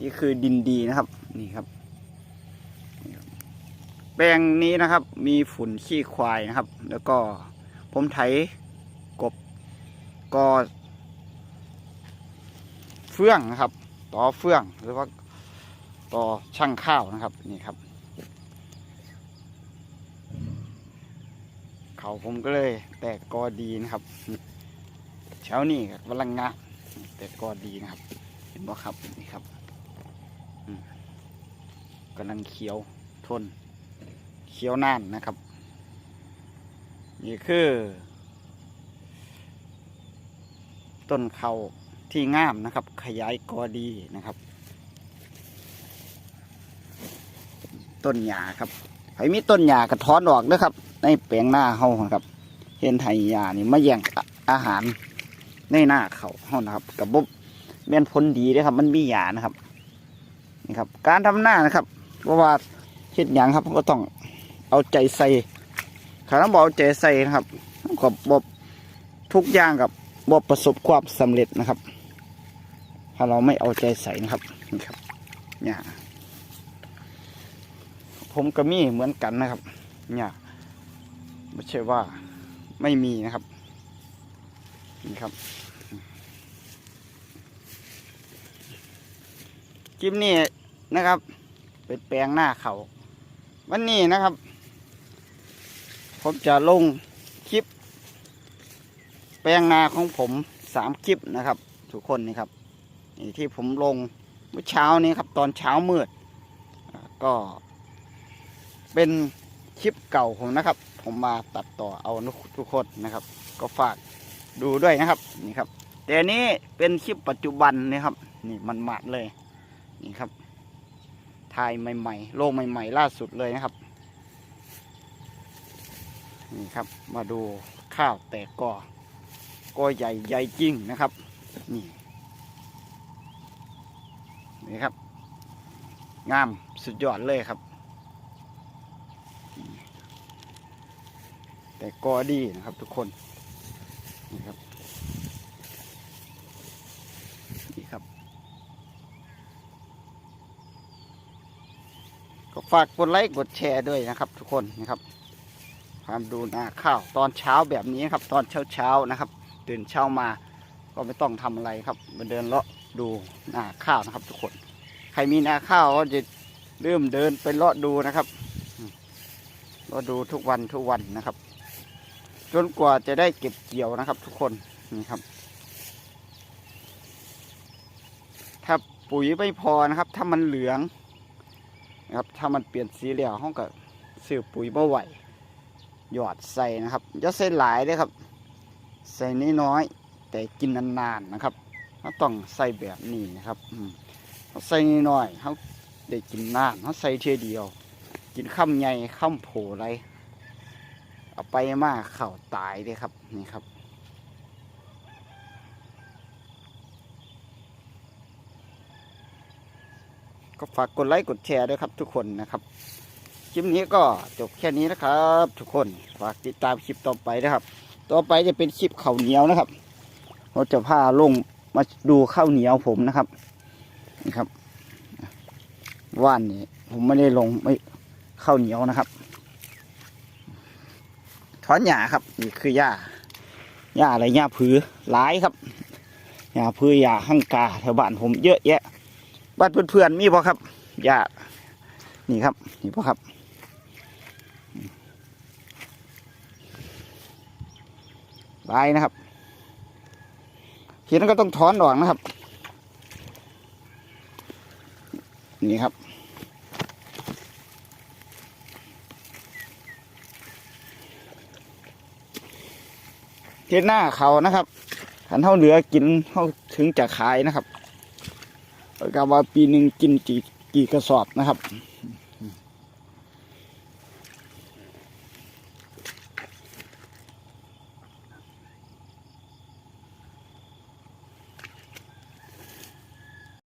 นี่คือดินดีนะครับ นี่ครับ แปลงนี้นะครับ มีฝุ่นขี้ควายนะครับ แล้วก็ผมไถกบก็เฟื่องนะครับ ต่อเฟื่องหรือว่าต่อช่างข้าวนะครับ นี่ครับ เขาผมก็เลย แตกกอดีนะครับแถวนี้กำลังงามแตกกอดีนะครับ เห็นบ่ครับนี่ครับ กำลังเขียวทน เขียวน่านนะครับ นี่คือ ต้นเขาที่งามนะครับ ขยายกอดีนะครับ ต้นหญ้าครับใครมีต้นหญ้ากระท้อนออกนะครับ ในแปลงหน้าเฮาครับ เห็นไถหญ้านี่มาแย่งอาหารในหน้าเขาเฮานะครับกับบบแม่นผลดีเลยครับ มันมีหญ้านะครับนี่ครับ การทำหน้านะครับ เพราะว่าเฮ็ดหยังครับก็ต้องเอาใจใส่ถ้าเราบอกเอาใจใส่นะครับกับบทุกอย่างกับบบประสบความสำเร็จนะครับ ถ้าเราไม่เอาใจใส่นะครับนี่ครับหญ้าผมก็มีเหมือนกันนะครับ เนี่ยไม่ใช่ว่าไม่มีนะครับนี่ครับคลิปนี้นะครับ เป็นแปลงหน้าเขาวันนี้นะครับ ผมจะลงคลิป แปลงนาของผมสามคลิปนะครับ ทุกคนนี่ครับนี่ที่ผมลงเมื่อเช้านี้ครับ ตอนเช้ามืดก็เป็นคลิปเก่าผมนะครับ ผมมาตัดต่อเอาทุกคนนะครับ ก็ฝากดูด้วยนะครับนี่ครับ แต่นนี้เป็นคลิปปัจจุบันนะครับ นี่มันหมาดเลยนี่ครับ ถ่ายใหม่ๆ โลกใหม่ ๆ ล่าสุดเลยนะครับ นี่ครับ มาดูข้าวแตกกอ ก็ใหญ่ใหญ่จริงนะครับ นี่ นี่ครับ งามสุดยอดเลยครับ แต่กอดีนะครับทุกคน นี่ครับนี่ครับ ก็ฝากกดไลค์กดแชร์ด้วยนะครับทุกคนนะครับตามดูนาข้าวตอนเช้าแบบนี้ครับ ตอนเช้าเช้าๆนะครับตื่นเช้ามาก็ไม่ต้องทำอะไรครับมาเดินเลาะดูนาข้าวนะครับ ทุกคน ใครมีนาข้าวก็จะเริ่มเดินไปเลาะดูนะครับเลาะดูทุกวันทุกวันนะครับ จนกว่าจะได้เก็บเกี่ยวนะครับ ทุกคนนี่ครับ ถ้าปุ๋ยไม่พอนะครับ ถ้ามันเหลือง นะครับ ถ้ามันเปลี่ยนสีเหลืองห้องก็ซื้อปุ๋ยบ่ไหวหยอดใส่นะครับอย่าใส่หลายเลยครับ ใส่น้อยๆแต่กินนานๆนะครับเราต้องใส่แบบนี้นะครับเราใส่น้อยเขาได้กินนานเขาใส่เทียเดียว กินข้ามใหญ่ข้ามโผอะไรเอาไปมากเข่าตายเลยครับนี่ครับ ก็ฝากกดไลค์กดแชร์ด้วยครับทุกคนนะครับ คลิปนี้ก็จบแค่นี้นะครับ ทุกคนฝากติดตามคลิปต่อไปนะครับ ต่อไปจะเป็นคลิปข้าวเหนียวนะครับเราจะพาลงมาดูข้าวเหนียวผมนะครับนี่ครับว่านนี่ผมไม่ได้ลงไม่ข้าวเหนียวนะครับถอนหญ้าครับนี่คือหญ้าหญ้าอะไรหญ้าผือหลายครับหญ้าผือหญ้าหั่งกาแถวบ้านผมเยอะแยะ บ้านเพื่อนๆมีพอครับหญ้านี่ครับ นี่พอครับลายนะครับทีนั้นก็ต้องถอนออกนะครับ นี่ครับเฮ็ดหน้าเขานะครับขันเท่าเหลือกินเท่าถึงจะขายนะครับ ก็ว่าปีหนึ่งกินกี่กี่กระสอบนะครับ